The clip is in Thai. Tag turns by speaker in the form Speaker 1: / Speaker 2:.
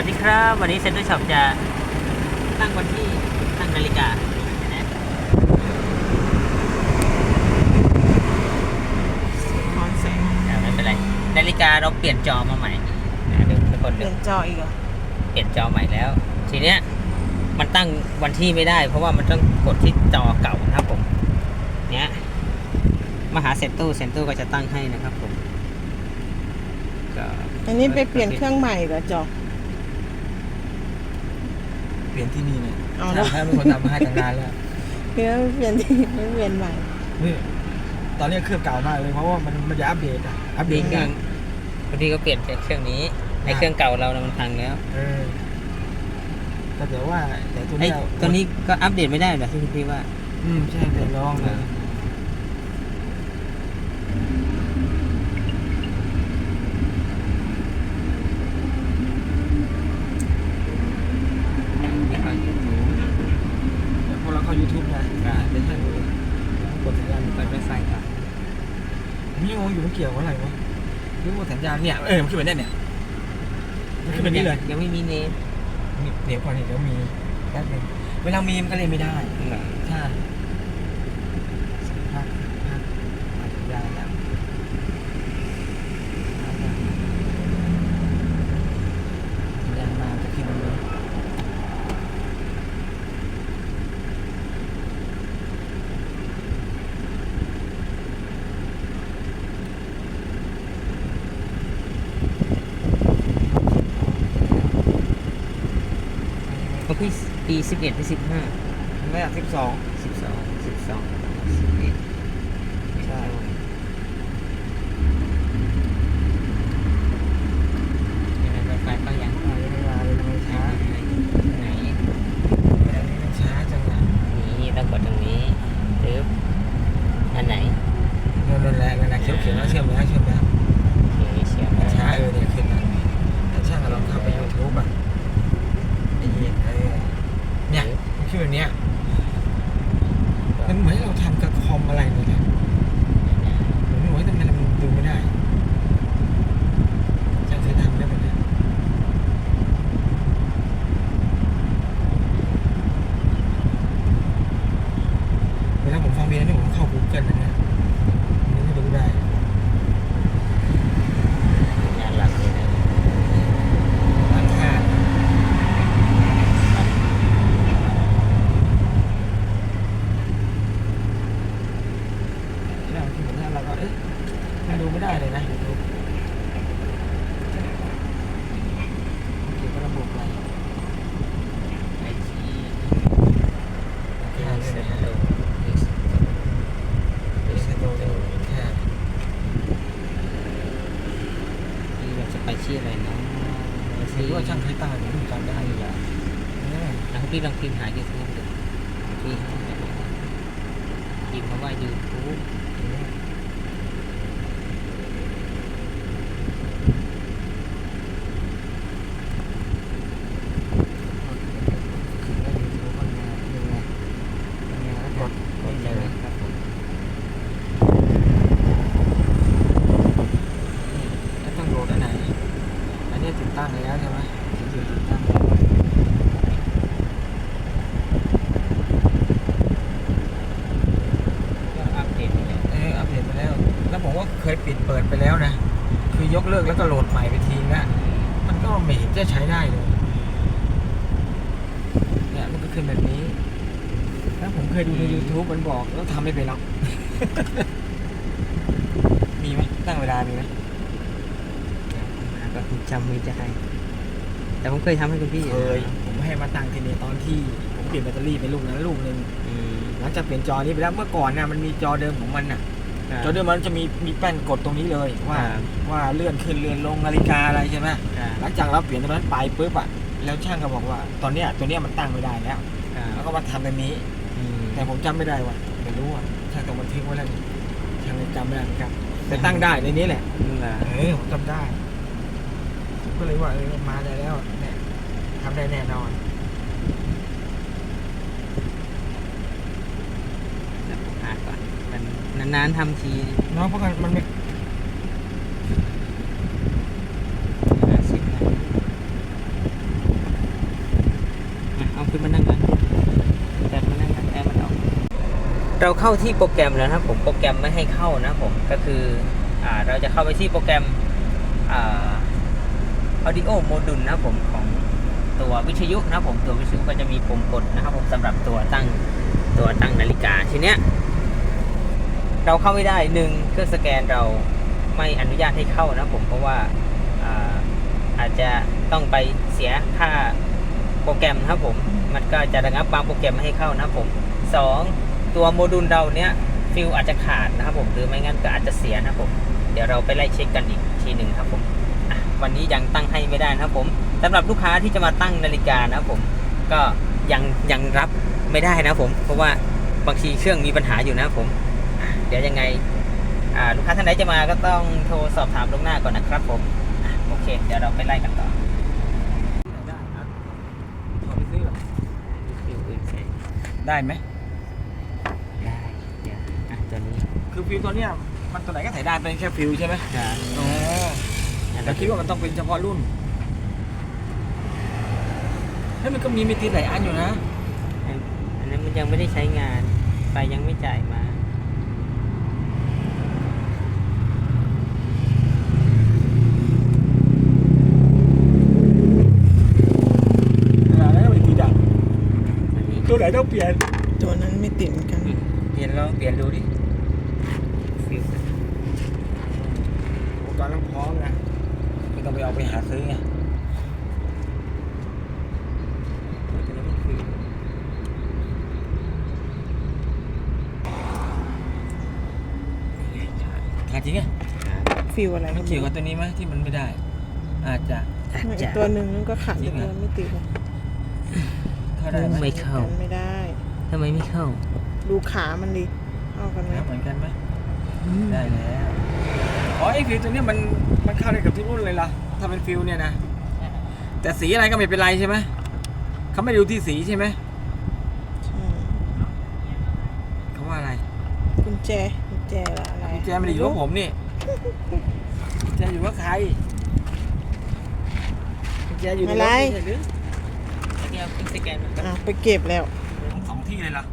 Speaker 1: วัสดีครับ วันนี้เซ็นเตอร์ช็อปจะตั้งวันที่ตั้งนาฬิกานะอ่าไม่เป็นไรนาฬิกาเราเปลี่ยนจอมาใหม่นะเดี๋ยวทุกคน
Speaker 2: เป
Speaker 1: เดี๋
Speaker 2: ลี่
Speaker 1: ย
Speaker 2: ยวนจออีกเหรอ
Speaker 1: เปลี่ยนจอใหม่แล้ว ทีเนี้ยมันตั้งวันที่ไม่ได้ เพราะว่ามันต้องกดที่จอเก่านะครับผม เนี้ยมาหาเซนตู้เซนตู้ก็จะตั้งให้นะครับผมก็
Speaker 2: อันนี้ไปเปลี่ยนเครื่องใหม่เหรอจอ
Speaker 3: เป ลี่ยนที่นี่เนี่ย
Speaker 2: เอาแล้ว
Speaker 3: ถ้าเป็นคนทำมาให้ตั้งนานแล้ว
Speaker 2: เพื่อเปลี่ยนที่ไม่เปลี่ยนใหม่
Speaker 3: นี่ตอนนี้เครื่องเก่ามากเลยเพราะว่ามันมันจะอัปเดตอะอัปเด
Speaker 1: ดี
Speaker 3: ต
Speaker 1: กั
Speaker 3: กันน
Speaker 1: พอดีก็เปลี่ยนเครื่องนี้ไอ้เครื่องเก่าเรานะมันพังแล้ว
Speaker 3: เออแต่เดี๋ยวว่าแต่ตัว
Speaker 1: ไอ้
Speaker 3: เนี้ย
Speaker 1: ตัวนี้ก็อัปเดตไม่ได้เหรอที่คุณพี่ว่า
Speaker 3: อืมใช่เดี๋ยวลองเลย
Speaker 1: ไม่ค่อยถูก
Speaker 3: เดี๋ยวพอเราเข้า YouTube นะเดี๋ยวให้ดูกดสัญญาณ
Speaker 1: เปิดไวไฟก่อน
Speaker 3: ผมยังงงอยู่มันเกี่ยวกับอะไรวะหรือว่าสัญญาณเนี่ยเออมันขึ้นไปได้เนี่ยมันขึ้นไปนี่เลย
Speaker 1: ยังไม่มีเนม
Speaker 3: นี่เดี๋ยวก่อนนี่เดี๋ยวมีแป๊บหนึงเวลามีมันก็เลยไม่ได้
Speaker 1: เหรอ
Speaker 3: ใช่พักพักสัญญาณแล้วสัญญาณมาจะขึ้นเลย
Speaker 1: ของพี่ปีสิบเอ็ดไปสิบห้า
Speaker 3: แรกสิบสอง
Speaker 1: สิบสองสิบสองสิบเอ็ด
Speaker 3: ใช่
Speaker 1: ไวไฟก็ยัง
Speaker 3: มายังไม่มาเลยทำไมช้า
Speaker 1: ไหน
Speaker 3: ทำไมมันช้าจังอะ
Speaker 1: นี่ต้องกดตรงนี้ปึ๊บอันไหน
Speaker 3: นั่นแหละนั่นแหละเขียวเขียวแล้วเชื่อมแล้วเชื่อมแล้ว
Speaker 1: โอเคเชียร์
Speaker 3: ช้าเออเนี่ยขึ้นแล้วแต่ช่างเราเข้าไปยูทูบอะไอ้เหี้ยเออเนี่ยมันขึ้นแบบเนี้ย มันเหมือนเราทำกับคอมอะไรนี่แหละผมไม่รู้ว่าทำไมมันดูไม่ได้ช่างเคยทำได้แบบนี้เวลาผมฟังเพลงนี่ผมเข้า Google นะเนี่ยมันก็ดูได้
Speaker 1: งานหลักเลยนะ
Speaker 3: ร้านค้าแล้วที่ผมนั่นเราก็เอ๊ะ มันดูไม่ได้เลยนะยูทูบเกี่ยวกับระบบอะไร
Speaker 1: ไอที
Speaker 3: ร้านค้า
Speaker 1: เซ็
Speaker 3: เนี่ย
Speaker 1: น
Speaker 3: นะ
Speaker 1: โต
Speaker 3: ดิสโตเดแค่
Speaker 1: นี่เราจะไปชื่ออะไรนาะ
Speaker 3: ถือว่าช่างเคยตั้งผมจำได้อยู่แล้วเนี่ย
Speaker 1: แล้วพี่ลองพิมพ์หายูทูบดูพี่พิมพ์คำว่ายูทูบ
Speaker 3: กดกดเลย
Speaker 1: ครับผม
Speaker 3: แล้วต้องโหลดอันไหน อันนี้ติดตั้งแล้วใช่ไหมติดตั้ง
Speaker 1: ก็อัปเดตไปแล้ว
Speaker 3: เอออัปเดตไปแล้ว แล้วผมก็เคยปิดเปิดไปแล้วนะ คือยกเลิกแล้วก็โหลด ใหม่ไปทีนะมันก็ไม่เห็นจะใช้ได้เลยเนี่ยมันก็ขึ้นแบบนี้ แล้วผมเคยดูใน YouTube มันบอกแล้วทำไม่เป็นหรอก มีไหมตั้งเวลามีไหม
Speaker 1: ก็จำไม่ได้แต่ผมเคยทำให้คุณพี่
Speaker 3: เคยผมให้มาตั้งทีนี้ตอนที่ผมเปลี่ยนแบตเตอรี่ไปลูกนั้นลูกหนึ่ง
Speaker 1: อืม
Speaker 3: หลังจากเปลี่ยนจอนี้ไปแล้วเมื่อก่อนน่ะมันมีจอเดิมของมันน่ะ
Speaker 1: ครับ
Speaker 3: จอเดิมมันจะมีมีแป้นกดตรงนี้เลยว่า
Speaker 1: ครับ
Speaker 3: ว่าเลื่อนขึ้นเลื่อนลงนาฬิกาอะไรใช่ไหม
Speaker 1: ครับ
Speaker 3: หลังจากเราเปลี่ยนตรงนั้นไปปุ๊บอะแล้วช่างก็บอกว่า ตอนเนี้ยตัวเนี้ยมันตั้งไม่ได้แล้ว
Speaker 1: ค
Speaker 3: แล้
Speaker 1: รั
Speaker 3: ว
Speaker 1: บ
Speaker 3: ก็มาทำแบบนี้
Speaker 1: อืม
Speaker 3: แต่ผมจำไม่ได้ว่าไม่รู้อะช่างต้องบันทึกไว้แล้วนี่ช่างเลยจำไม่ได้เหมือนกันแต่ตั้งได้ในนี้แหละ
Speaker 1: น่ะ
Speaker 3: เออผมจำได้ผมก็เลยว่าเออมาได้แล้วเนี่ยทำได้แน่นอน
Speaker 1: นานๆทำทีเนาะเพราะมันไม่ห้า
Speaker 3: สิบนะอะเอาขึ้นมานั่งกันแต่มานั่นแต่มันอ
Speaker 1: เราเข้าที่โปรแกรมแล้วนะผมโปรแกรมไม่ให้เข้านะผมก็คืออเราจะเข้าไปที่โปรแกรมอ่า audio module นะผมของตัววิทยุนะผมตัววิทยุก็จะมีปุ่มกดนะครับผมสำหรับตัวตั้งตัวตั้งนาฬิกาทีเนี้ย เราเข้าไม่ได้หนึ่งเครื่องสแกนเราไม่อนุญาตให้เข้านะผมเพราะว่าอาอาจจะต้องไปเสียค่าโปรแกรมนะครับผมมันก็จะระงับบางโปรแกรมไม่ให้เข้านะครับผมสองตัวโมดูลเราเนี้ยฟิลอาจจะขาดนะครับผมหรือไม่งั้นก็อาจจะเสียนะครับผมเดี๋ยวเราไปไล่เช็คกันอีกทีหนึ่งครับผมวันนี้ยังตั้งให้ไม่ได้นะครับผมสำหรับลูกค้าที่จะมาตั้งนาฬิกานะครับผมก็ยังยังรับไม่ได้นะครับผม เพราะว่าบางทีเครื่องมีปัญหาอยู่นะครับผม เดี๋ยวยังไงอ่าลูกค้าท่านไหนจะมาก็ต้องโทรสอบถามล่วงหน้าก่อนนะครับผมอะโอเค เดี๋ยวเราไปไล่กันต่อ
Speaker 3: ได้ครับถอดไปซื้อเหรอ
Speaker 1: ฟิวอื่นใส่
Speaker 3: ได้ไหม
Speaker 1: ได้เดี๋ยวอะตัวนี้
Speaker 3: คือฟิวตัวเนี้ยมันตัวไหนก็ถ่ายได้เป็นแค่ฟิวใช่ไหม
Speaker 1: จะ
Speaker 3: อ๋อ
Speaker 1: อัน
Speaker 3: แต่
Speaker 1: นั้น
Speaker 3: คิดว่ามันต้องเป็นเฉพาะรุ่นเฮ้ยมันก็มีมีติดหลายอันอยู่นะ
Speaker 1: อันนั้นมันยังไม่ได้ใช้งาน ไฟยังไม่จ่ายมา
Speaker 3: แล้วก็ไม่ติดอะ
Speaker 1: อันนี้
Speaker 3: ตัว ไหนต้องเปลี่ยน
Speaker 2: ตัวนั้นไม่ติดเหมือนกัน
Speaker 3: เปลี่ยนลองเปลี่ยนดูดิ
Speaker 1: ฟิว
Speaker 3: อุปกรณ์ต้องพร้อมนะไม่ต้องไปเอาไปหาซื้อไงขาดจริงอะ
Speaker 2: ฟิวอะไร
Speaker 3: มันเกี่ยวกับตัวนี้ไหมที่มันไม่ได้ อาจจะ
Speaker 1: อาจ
Speaker 2: อี
Speaker 1: จะ
Speaker 2: กตัวหนึ่งนั่นก็ขาด
Speaker 3: จริ
Speaker 2: อี
Speaker 3: ง
Speaker 2: ก
Speaker 3: เหรอ
Speaker 2: ตัวไม่ติดหรอก
Speaker 3: เข้าได้ไหม
Speaker 1: ไม่เข้า
Speaker 2: กันไม่ได้
Speaker 1: ทำไมไม่เข้า
Speaker 2: ดูขามันดิเข้ากันไหม
Speaker 3: นะเหมือนกันไหมได้แล้วอ๋อไอ้ฟิวตัวเนี้ยมันมันเข้าได้กับทุกรุ่นเลยล่ะถ้าเป็นฟิวเนี่ยนะแต่สีอะไรก็ไม่เป็นไรใช่ไหมเขาไม่ได้ดูที่สีใช่ไหม
Speaker 2: ใช่
Speaker 3: เขาว่าอะไร
Speaker 2: กุญแจกุญแจละอะไร
Speaker 3: กุญแจไม่ได้อยู่กับผมนี่กุญแจอยู่กับใครกุญแจอยู่ในรถไม่ใช่หรือ
Speaker 1: เดี๋ยวคุณสแกนมัน
Speaker 2: อะไปเก็บแล้ว
Speaker 3: สองที่เลยล่ะ